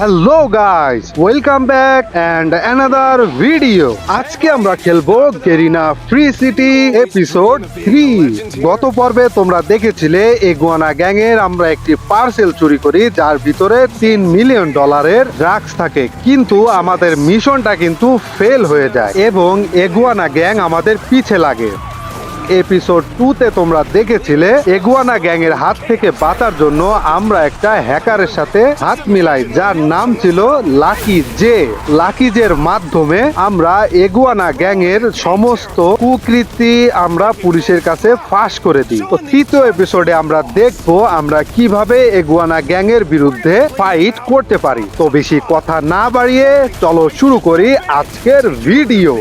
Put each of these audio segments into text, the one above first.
Hello guys welcome back and another video আজকে আমরা খেলব Garena free city episode three গত পর্বে তোমরা দেখেছিলে, এগুয়ানা গ্যাং এর আমরা একটি পার্সেল চুরি করি, যার ভিতরে তিন মিলিয়ন ডলারের ড্রাগস থাকে। কিন্তু আমাদের মিশনটা কিন্তু ফেল হয়ে যায় এবং এগুয়ানা গ্যাং আমাদের পিছে লাগে। এপিসোড টুতে তোমরা দেখেছিলে, এগুয়ানা গ্যাং এর হাত থেকে বাঁচার জন্য আমরা একটা হ্যাকারের সাথে হাত মিলাই, যার নাম ছিল লাকি জে। লাকি জের মাধ্যমে আমরা এগুয়ানা গ্যাং এর সমস্ত কুকৃতি আমরা পুলিশের কাছে ফাঁস করে দিই। তো তৃতীয় এপিসোডে আমরা দেখব আমরা কীভাবে এগুয়ানা গ্যাং এর বিরুদ্ধে ফাইট করতে পারি। তো বেশি কথা না বাড়িয়ে চলো শুরু করি আজকের video.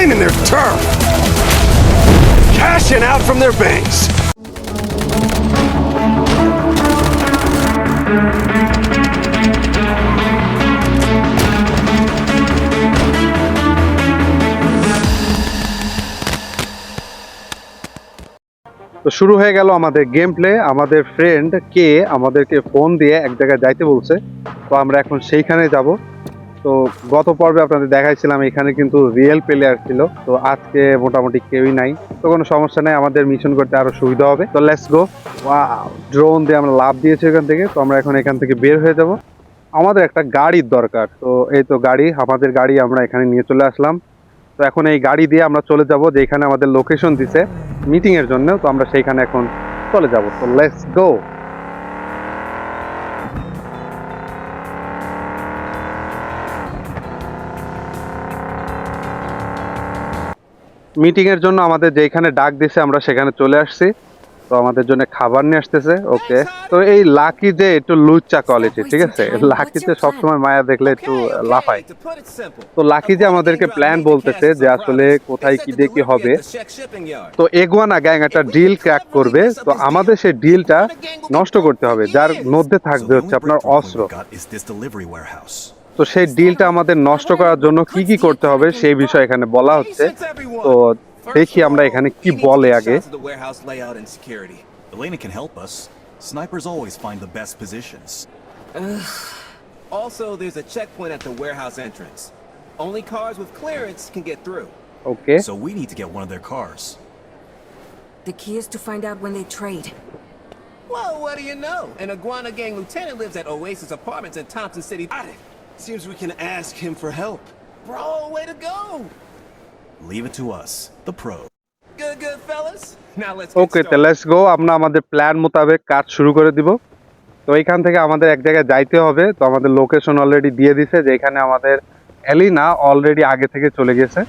Claiming their turf. Cashing out from their banks. তো শুরু হয়ে গেল আমাদের গেম প্লে আমাদের ফ্রেন্ড কে আমাদেরকে ফোন দিয়ে এক জায়গায় যাইতে বলছে তো আমরা এখন সেইখানে যাব তো গত পর্বে আপনাদের দেখাইছিলাম, এখানে কিন্তু রিয়েল প্লেয়ার ছিল। তো আজকে মোটামুটি কেউই নাই। তো কোনো সমস্যা নেই, আমাদের মিশন করতে আরও সুবিধা হবে। তো লেটস গো ড্রোন দিয়ে আমরা লাভ দিয়েছি এখান থেকে। তো আমরা এখন এখান থেকে বের হয়ে যাব। আমাদের একটা গাড়ির দরকার। তো এই তো গাড়ি, আমাদের গাড়ি আমরা এখানে নিয়ে চলে আসলাম। তো এখন এই গাড়ি দিয়ে আমরা চলে যাব, যেখানে আমাদের লোকেশন দিছে মিটিং এর জন্য। তো আমরা সেইখানে এখন চলে যাব। তো লেটস গো মিটিং এর জন্য আমাদের যেখানে ডাক দিছে আমরা সেখানে চলে আসছি। তো আমাদের জন্য খাবার নিয়ে আসতেছে ওকে। তো এই লাকি যে একটু লুচ্চা কোয়ালিটি ঠিক আছে? লাকিতে সবসময় মায়া দেখলে একটু লাফায়. তো লাকি যে আমাদেরকে প্ল্যান বলতেছে যে আসলে কোথায় কি দিয়ে কি হবে. তো এগুয়ানা গ্যাং একটা ডিল ক্র্যাক করবে। তো আমাদের সেই ডিলটা নষ্ট করতে হবে যার মধ্যে থাকবে হচ্ছে আপনার অস্ত্র। got is this delivery warehouse. তো সেই ডিলটা আমাদের নষ্ট করার জন্য কি কি করতে হবে সেই বিষয়ে এখানে বলা হচ্ছে তো দেখি আমরা এখানে কি বলে আগে Shots of the warehouse layout and security. Elena can help us. Snipers always find the best positions. Also, there's a checkpoint at the warehouse entrance. Only cars with clearance can get through. Okay So we need to get one of their cars. The key is to find out when they trade. Well, what do you know? An Iguana Gang lieutenant lives at Oasis Apartments in Thompson City. Seems we can ask him for help. Bro, way to go. Leave it to us, the pro. Good, good, fellas. Now let's get ওকে তো started. Let's go আমরা আমাদের plan মোতাবেক কাজ শুরু করে দিব তো এইখান থেকে আমাদের এক জায়গায় যাইতে হবে তো আমাদের লোকেশন অলরেডি দিয়ে দিছে যে এখানে আমাদের এলিনা অলরেডি আগে থেকে চলে গেছে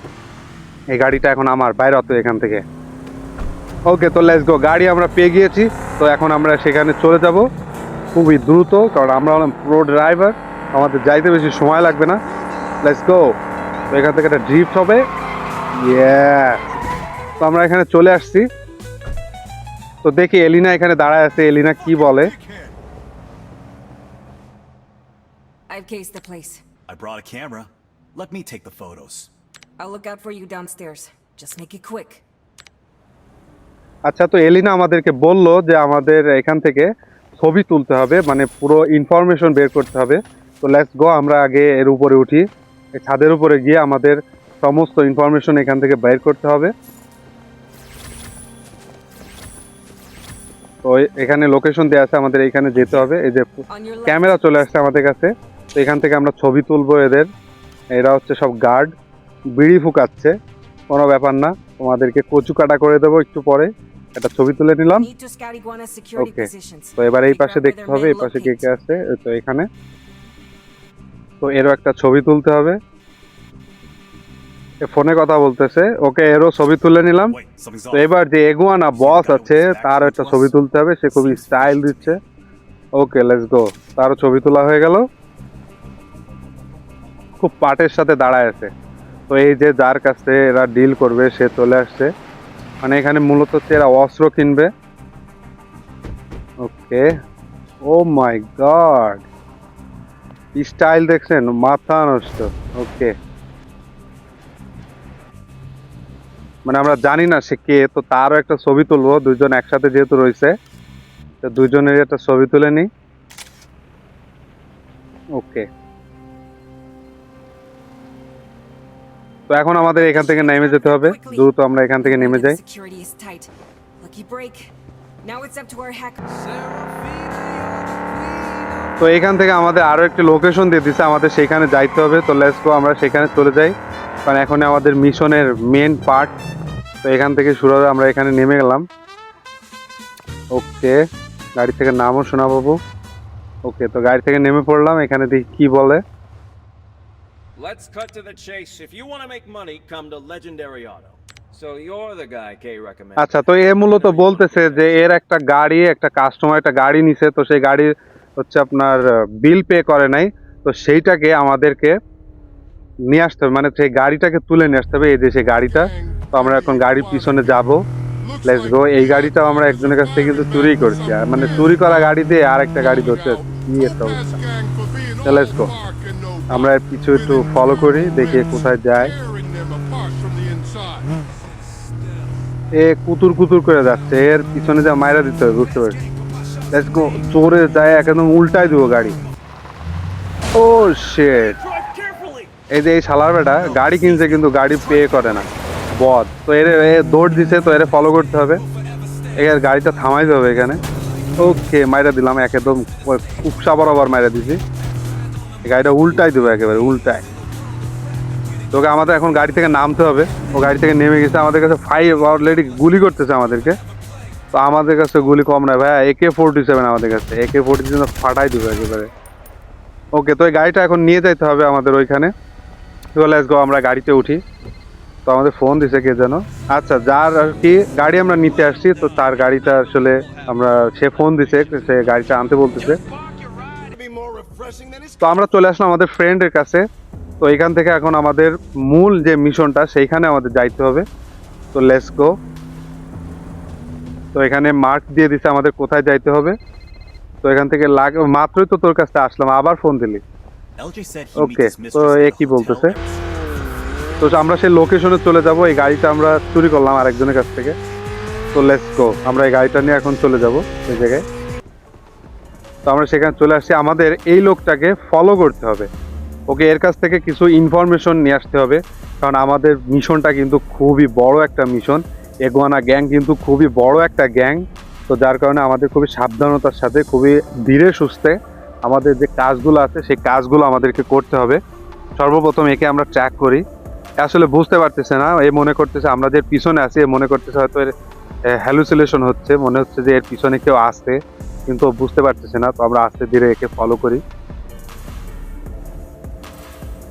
এই গাড়িটা এখন আমার বাইরে অত এখান থেকে ওকে তো লেটস গো গাড়ি আমরা পেয়ে গিয়েছি তো এখন আমরা সেখানে চলে যাব খুবই দ্রুত কারণ আমরা হলাম প্রো ড্রাইভার আমাদের যাইতে বেশি সময় লাগবে না লেটস গো তো এখান থেকে একটা ড্রিফট হবে তো আমরা এখানে চলে আসছি তো দেখি এলিনা এখানে দাঁড়ায় আছে এলিনা কি বলে I've cased the place. I brought a camera. Let me take the photos. I'll look out for you downstairs. Just make it quick. আচ্ছা তো এলিনা আমাদেরকে বলল যে আমাদের এখান থেকে ছবি তুলতে হবে মানে পুরো ইনফরমেশন বের করতে হবে তো লেটস গো আমরা আগে এর উপরে উঠি। এই ছাদের উপরে গিয়ে আমাদের সমস্ত ইনফরমেশন এখান থেকে বের করতে হবে। তো এখানে লোকেশন দেওয়া আছে আমাদের এখানে যেতে হবে। এই যে. ক্যামেরা চলে আসছে আমাদের কাছে। তো এখান থেকে আমরা ছবি তুলবো এদের। এরা হচ্ছে সব গার্ড বিড়ি ফুকাচ্ছে কোনো ব্যাপার না। তোমাদেরকে কচু কাটা করে দেবো একটু পরে। একটা ছবি তুলে নিলাম। ওকে তো এবার এই পাশে দেখতে হবে এই পাশে কে কে আছে তো এখানে। তো এরও একটা ছবি তুলতে হবে। ফোনে কথা বলতেছে। ওকে, এরও ছবি তুলে নিলাম। তো এবার যে এগুয়ানা বস আছে, তার একটা ছবি তুলতে হবে। সে খুবই স্টাইল দিচ্ছে। ওকে লেটস গো তারও ছবি তোলা হয়ে গেল। খুব পাটের সাথে দাঁড়ায় আছে। তো এই যে যার কাছে এরা ডিল করবে, সে চলে আসছে। মানে এখানে মূলত হচ্ছে এরা অস্ত্র কিনবে। ওকে। ও মাই গড স্টাইল দেখছেন মাথা নষ্ট ওকে মানে আমরা জানি না সে কে তো তারও একটা ছবি তুলবো দুইজন একসাথে যেহেতু রয়েছে তো দুইজনের একটা ছবি তুলে নিই ওকে তো এখন আমাদের এখান থেকে নেমে যেতে হবে. দ্রুত আমরা এখান থেকে নেমে যাই Security is tight. Lucky break. Now it's up to our hacker. তো এখান থেকে আমাদের আরও একটি লোকেশন দিয়ে দিচ্ছে আমাদের সেখানে যাইতে হবে। তো লেটস গো আমরা সেখানে চলে যাই। কারণ এখন আমাদের মিশনের মেন পার্ট তো এখান থেকে শুরু হবে আমরা এখানে নেমে গেলাম। ওকে গাড়ি থেকে নামও শোনা পাবো ওকে তো গাড়ি থেকে নেমে পড়লাম এখানে দেখি কি বলে। Let's cut to the chase. If you want to make money, come to Legendary Auto. So you're the guy Kay recommended. আচ্ছা তো এ মূলত বলতেছে যে এর একটা গাড়ি একটা কাস্টমার একটা গাড়ি নিছে। তো সেই গাড়ি হচ্ছে আপনার বিল পে করে নাই। তো সেইটাকে আমাদেরকে নিয়ে আসতে হবে। মানে সেই গাড়িটাকে তুলে নিয়ে আসতে হবে এই দেশে গাড়িটা। তো আমরা এখন গাড়ির পিছনে যাব। লেটস গো এই গাড়িটাও আমরা একজনের কাছ থেকে কিন্তু চুরি করছি। আর মানে চুরি করা গাড়ি দিয়ে আর একটা গাড়ি ধরতে কি একটা অবস্থা? লেটস গো আমরা পিছু একটু ফলো করি, দেখি কোথায় যায়। এ কুতুর কুতুর করে যাচ্ছে। এর পিছনে যা মাইরা দিতে হবে, বুঝতে পারছি। লেটস গো জোরে যায় একদম উল্টাই দিব গাড়ি। ও শেট এই যে এই শালার বেটা গাড়ি কিনছে কিন্তু গাড়ি পে করে না। বদ। তো এর দৌড় দিছে, তো এর ফলো করতে হবে। এর গাড়িটা থামাইতে হবে এখানে। ওকে মাইরা দিলাম একদম কুপসা বরাবর মাইরা দিছি। গাড়িটা উল্টাই দেবো একেবারে, উল্টায়। তোকে আমাদের এখন গাড়ি থেকে নামতে হবে। ও গাড়ি থেকে নেমে গেছে, আমাদের কাছে ফাইভ অলরেডি গুলি করতেছে আমাদেরকে। তো আমাদের কাছে গুলি কম নয় ভাই একে ফোরটি সেভেন আমাদের কাছে। একে ফোরটি সেভেন ফাটাই দেবে একেবারে। ওকে তো এই গাড়িটা এখন নিয়ে যাইতে হবে আমাদের ওইখানে। চলে আসব আমরা গাড়িতে উঠি। তো আমাদের ফোন দিছে কে যেন। আচ্ছা যার আর কি গাড়ি আমরা নিতে আসছি, তো তার গাড়িটা আসলে আমরা, সে ফোন দিছে, সে গাড়িটা আনতে বলতেছে। তো আমরা চলে আসলাম আমাদের ফ্রেন্ডের কাছে। তো এখান থেকে এখন আমাদের মূল যে মিশনটা সেইখানে আমাদের যাইতে হবে। তো লেটস গো তো এখানে মার্ক দিয়ে দিছে আমাদের কোথায় যাইতে হবে। তো এখান থেকে লাগ মাত্রই তো তোর কাছে আসলাম আবার ফোন দিলি। ওকে তো এ কি বলতেছে? তো আমরা সেই লোকেশনে চলে যাব এই গাড়িটা আমরা চুরি করলাম আরেকজনের কাছ থেকে। তো লেটস গো আমরা এই গাড়িটা নিয়ে এখন চলে যাব সেই জায়গায়। তো আমরা সেখানে চলে আসছি আমাদের এই লোকটাকে ফলো করতে হবে। ওকে এর কাছ থেকে কিছু ইনফরমেশন নিয়ে আসতে হবে কারণ আমাদের মিশনটা কিন্তু খুবই বড় একটা মিশন এগোয়ানা গ্যাং কিন্তু খুবই বড় একটা গ্যাং। তো যার কারণে আমাদের খুবই সাবধানতার সাথে, খুবই ধীরে সুস্থে আমাদের যে কাজগুলো আছে, সেই কাজগুলো আমাদেরকে করতে হবে। সর্বপ্রথম একে আমরা ট্র্যাক করি। আসলে বুঝতে পারতেছে না, এ মনে করতেছে আমরা যে পিছনে আছি, এ মনে করতেছে হয়তো এর হ্যালুসিলেশন হচ্ছে, মনে হচ্ছে যে এর পিছনে কেউ আসছে, কিন্তু বুঝতে পারতেছে না। তো আমরা আস্তে ধীরে একে ফলো করি।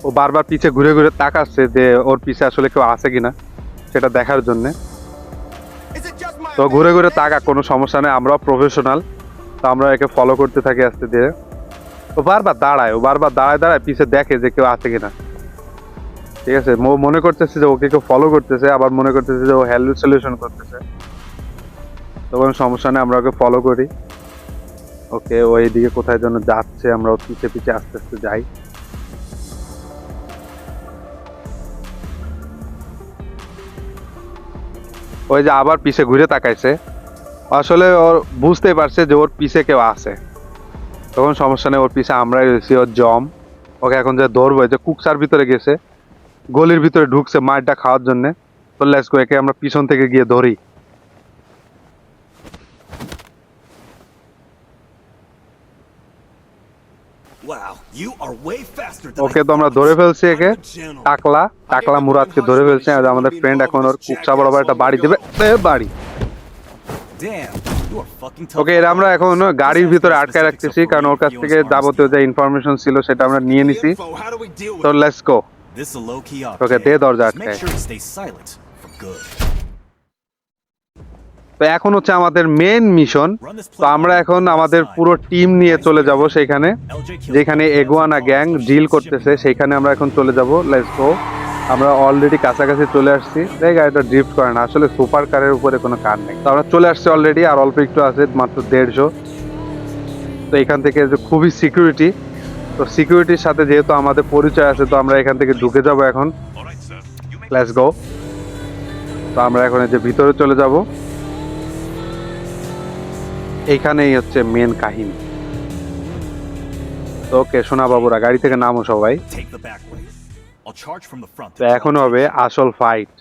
ও বারবার পিছে ঘুরে ঘুরে তাকাচ্ছে যে ওর পিছে আসলে কেউ আছে কিনা, সেটা দেখার জন্য। তো ঘুরে ঘুরে তাকা কোনো সমস্যা নেই, আমরাও প্রফেশনাল তো আমরা একে ফলো করতে থাকি আস্তে ধীরে। ও বারবার দাঁড়ায়, ও বারবার দাঁড়ায় দাঁড়ায়, পিছে দেখে যে কেউ আছে কিনা। ঠিক আছে, ও মনে করতেছে যে ওকে কেউ ফলো করতেছে, আবার মনে করতেছে যে ও হ্যালুসিলেশন করতেছে। তো কোনো সমস্যা নেই, আমরা ওকে ফলো করি। ওকে ও এইদিকে কোথায় যেন যাচ্ছে, আমরা পিছে পিছে আস্তে আস্তে যাই। ওই যে আবার পিছে ঘুরে তাকাইছে। আসলে ওর বুঝতে পারছে যে ওর পিছে কেউ আছে। তখন সমস্যা নেই, ওর পিছে আমরাই রয়েছি, ওর জম। ওকে এখন যে ধরবো যে কুকসার ভিতরে গেছে, গলির ভিতরে ঢুকছে মারটা খাওয়ার জন্যে। তো লেস একে আমরা পিছন থেকে গিয়ে ধরি Wow, you are way faster than I ওকে তো আমরা ধরে ফেলছি একে। টাকলা টাকলা মুরাদকে ধরে ফেলছি আর আমাদের ফ্রেন্ড এখন ওর কুকসা বরাবর একটা বাড়ি দেবে। বাড়ি. ওকে এর আমরা এখন গাড়ির ভিতরে আটকায় রাখতেছি কারণ ওর কাছ থেকে যাবতীয় যে ইনফরমেশন ছিল সেটা আমরা নিয়ে নিছি। তো? Let's go kid. দে দরজা আটকায়। sure to stay silent for good. তো এখন হচ্ছে আমাদের মেন মিশন তো আমরা এখন আমাদের পুরো টিম নিয়ে চলে যাব সেখানে যেখানে এগুয়ানা গ্যাং ডিল করতেছে সেইখানে আমরা এখন চলে যাব। লেটস গো আমরা অলরেডি কাছাকাছি চলে আসছি। এই গাড়িটা ড্রিফট করে না। আসলে সুপার কারের উপরে কোনো কার নেই। তো আমরা চলে আসছি অলরেডি আর অল্প একটু আছে মাত্র দেড়শো। তো এখান থেকে যে খুবই সিকিউরিটি তো সিকিউরিটির সাথে যেহেতু আমাদের পরিচয় আছে তো আমরা এখান থেকে ঢুকে যাব এখন। লেটস গো তো আমরা এখন এই যে ভিতরে চলে যাব। এইখানেই হচ্ছে মেন কাহিনী। ওকে সোনা বাবুরা গাড়ি থেকে নামো সবাই। এখন হবে আসল ফাইট.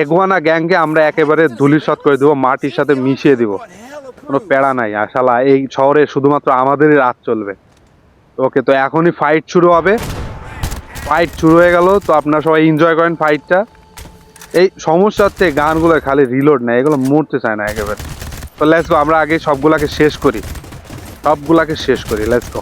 এগুয়ানা গ্যাংকে আমরা একেবারে ধুলিসাৎ করে দেবো মাটির সাথে মিশিয়ে দিব। কোনো প্যারা নাই আশালা এই শহরে শুধুমাত্র আমাদেরই রাত চলবে। ওকে তো এখনই ফাইট শুরু হবে। ফাইট শুরু হয়ে গেল তো আপনারা সবাই এনজয় করেন ফাইটটা এই সমস্যা হচ্ছে গানগুলো খালি রিলোড নেয়, এগুলো মরতে চায় না একেবারে। তো লেটস গো আমরা আগে সবগুলাকে শেষ করি। সবগুলাকে শেষ করি লেটস গো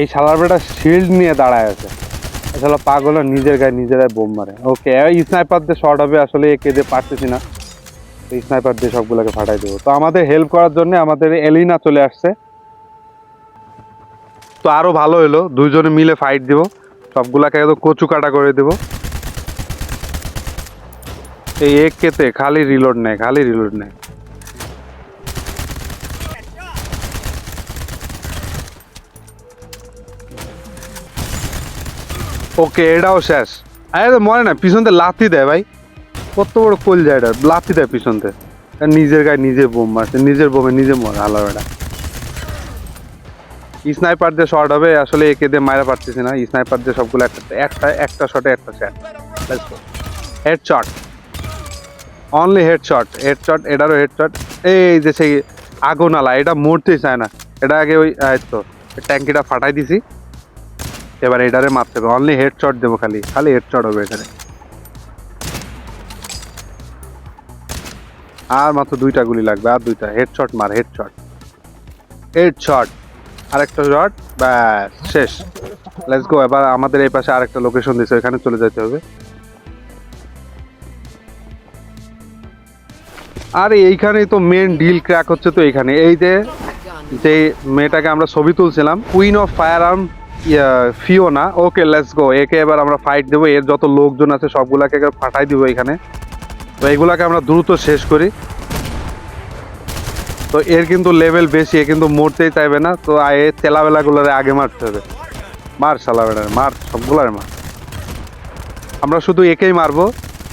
এই শালার বেটা শিল্ড নিয়ে দাঁড়ায় আছে। আসলে পাগল নিজের গায়ে নিজেরাই বোম মারে। ওকে স্নাইপার দিয়ে শর্ট হবে, আসলে একে দিয়ে পারতেছি না। স্নাইপার দিয়ে সবগুলোকে ফাটাই দেবো। তো আমাদের হেল্প করার জন্য আমাদের এলিনা চলে আসছে। তো আরও ভালো হলো, দুইজনে মিলে ফাইট দিব। সবগুলাকে একদম কচু কাটা করে দেবো। এই এক কেতে খালি রিলোড নেয়, খালি রিলোড নেয়। ওকে এটাও শেষ। আরে তো মনে না পিছন থেকে লাথি দেয় ভাই। কত বড় কোল যায় এটা, লাথি দেয় পিছন থেকে নিজের গায়ে নিজে বোম মারছে, নিজের বোমে নিজে মরে, হালা এটা স্নাইপার দিয়ে শর্ট হবে, আসলে একে দিয়ে মারা পারতেছি না। স্নাইপার দিয়ে সবগুলো একটা একটা একটা শটে একটা শেষ head shot only head shot head shot এটারও হেড শট এই যে সেই আগুন আলা এটা মরতেই চায় না। এটা আগে ওই তো ট্যাঙ্কিটা ফাটাই দিছি। এবার এটারে মারতে হবে। অনলি হেড শট দেবো খালি। খালি হেড শট হবে এখানে। আর মাত্র দুইটা গুলি লাগবে, আর দুইটা। হেড শট মার হেড শট হেড শট আরেকটা শট ব্যাস, শেষ। লেটস গো এবার আমাদের এই পাশে আরেকটা লোকেশন দিয়েছে এখানে চলে যেতে হবে। আরে, এইখানেই তো মেন ডিল ক্র্যাক হচ্ছে তো এইখানে। এই যে যে মেয়েটাকে আমরা ছবি তুলছিলাম queen of fire arm Fiona okay let's go একে এবার আমরা ফাইট দেবো। এর যত লোকজন আছে, সবগুলাকে ফাটাই দিব এখানে। তো এগুলাকে আমরা দ্রুত শেষ করি। তো এর কিন্তু লেভেল বেশি, এ কিন্তু মরতেই চাইবে না। তো এ তেলাবেলাগুলোরে আগে মারতে হবে। মার সালাবেলার মার, সবগুলার মার। আমরা শুধু একেই মারবো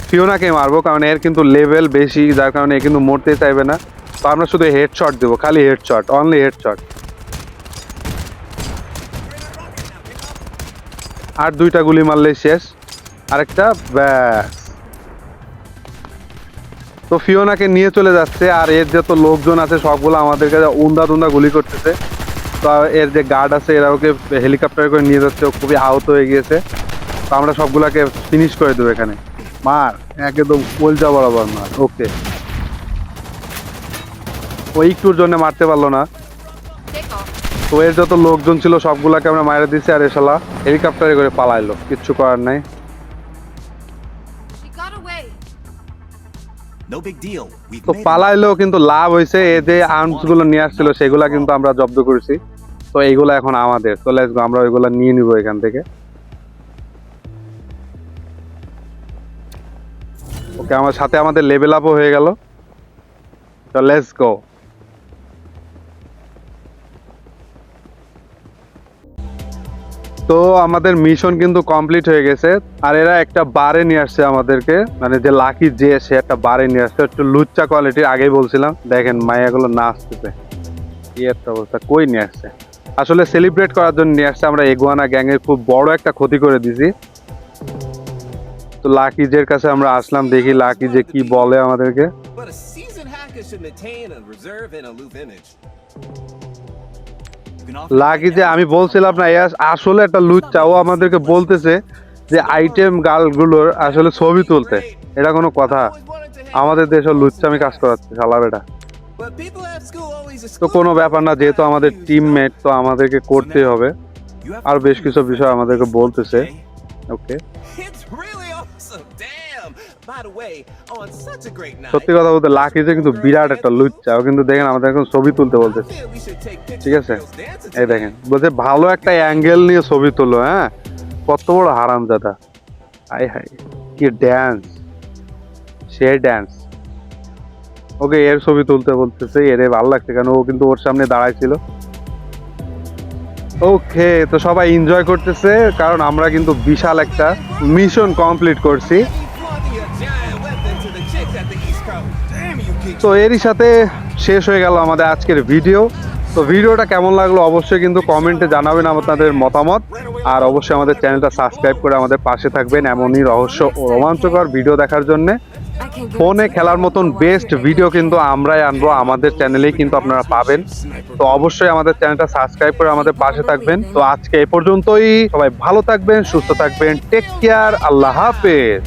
ফিওনাকে মারবো, কারণ এর কিন্তু লেভেল বেশি, যার কারণে এ কিন্তু মরতেই চাইবে না। তো আমরা শুধু হেড শট দেবো, খালি হেড শট অনলি হেড আর দুইটা গুলি মারলেই শেষ। আরেকটা, ব্যাস। তো ফিওনাকে নিয়ে চলে যাচ্ছে, আর এর যত লোকজন আছে, সবগুলো আমাদের কাছে উন্দা দুন্দা গুলি করতেছে। তো এর যে গার্ড আছে, এরা ওকে হেলিকপ্টারে করে নিয়ে যাচ্ছে খুবই আহত হয়ে গিয়েছে। তো আমরা সবগুলাকে ফিনিশ করে দেবো এখানে। মার, একদম কলজা বরাবর মার, ওকে। ওই একটুর জন্য মারতে পারল না। তো এর যত লোকজন ছিল সবগুলাকে আমরা মারা দিছি আর এসালা হেলিকপ্টারে করে পালাইলো। কিচ্ছু করার নাই। তো পালাইলেও কিন্তু লাভ হয়েছে এই যে আর্মসগুলো নিয়ে আসছিল সেগুলা কিন্তু আমরা জব্দ করেছি। তো এইগুলো এখন আমাদের। তো লেটস গো আমরা ওইগুলা নিয়ে নিব এখান থেকে। ওকে আমার সাথে আমাদের লেভেল আপও হয়ে গেল। তো লেটস গো তো আমাদের মিশন কিন্তু কমপ্লিট হয়ে গেছে। আর এরা একটা বারে নিয়ে আসছে আমাদেরকে। মানে যে লাকি যে সে একটা বারে নিয়ে আসছে। একটু লুচ্চা কোয়ালিটির আগেই বলছিলাম। দেখেন মায়াগুলো নাচতেছে। কি একটা অবস্থা, কই নিয়ে আসছে? আসলে সেলিব্রেট করার জন্য নিয়ে আসছে। আমরা এগুয়ানা গ্যাং এর খুব বড় একটা ক্ষতি করে দিছি। তো লাকি জের কাছে আমরা আসলাম, দেখি লাকি যে কি বলে আমাদেরকে। লাকি যে আমি বলছিলাম না আসলে একটা লুচ্চা। ও আমাদেরকে বলতেছে যে আইটেম গালগুলোর আসলে ছবি তুলতে। এটা কোনো কথা। আমাদের দেশের লুচ্চামি কাজ করাচ্ছে, শালা বেটা। But people at school always তো কোনো ব্যাপার না, যেহেতু আমাদের টিমমেট তো আমাদেরকে করতেই হবে। আর বেশ কিছু বিষয় আমাদেরকে বলতেছে। ওকে সত্যি কথা বলতে লাকি যে কিন্তু বিরাট একটা লুচ্চা। ও কিন্তু দেখেন আমাদের এখন ছবি তুলতে pictures ঠিক আছে? এই দেখেন বলছে ভালো একটা অ্যাঙ্গেল নিয়ে ছবি তুলো হ্যাঁ? কত বড় হারামজাদা। আই হাই কি ড্যান্স সে ড্যান্স ওকে এর ছবি তুলতে বলতেছে এর ভালো লাগছে কেন? ও কিন্তু ওর সামনে দাঁড়াইছিল। ওকে তো সবাই এনজয় করতেছে কারণ আমরা কিন্তু বিশাল একটা মিশন কমপ্লিট করছি। তো এরই সাথে শেষ হয়ে গেল আমাদের আজকের ভিডিও। তো ভিডিওটা কেমন লাগল অবশ্যই কিন্তু কমেন্টে জানাবেন আপনাদের মতামত। আর অবশ্যই আমাদের চ্যানেলটা সাবস্ক্রাইব করে আমাদের পাশে থাকবেন এমনই রহস্য ও রোমাঞ্চকর ভিডিও দেখার জন্য। ফোনে খেলার মতন বেস্ট ভিডিও কিন্তু আমরাই আনব, আমাদের চ্যানেলেই কিন্তু আপনারা পাবেন। তো অবশ্যই আমাদের চ্যানেলটা সাবস্ক্রাইব করে আমাদের পাশে থাকবেন। তো আজকে এ পর্যন্তই, সবাই ভালো থাকবেন, সুস্থ থাকবেন টেক কেয়ার আল্লাহ হাফেজ।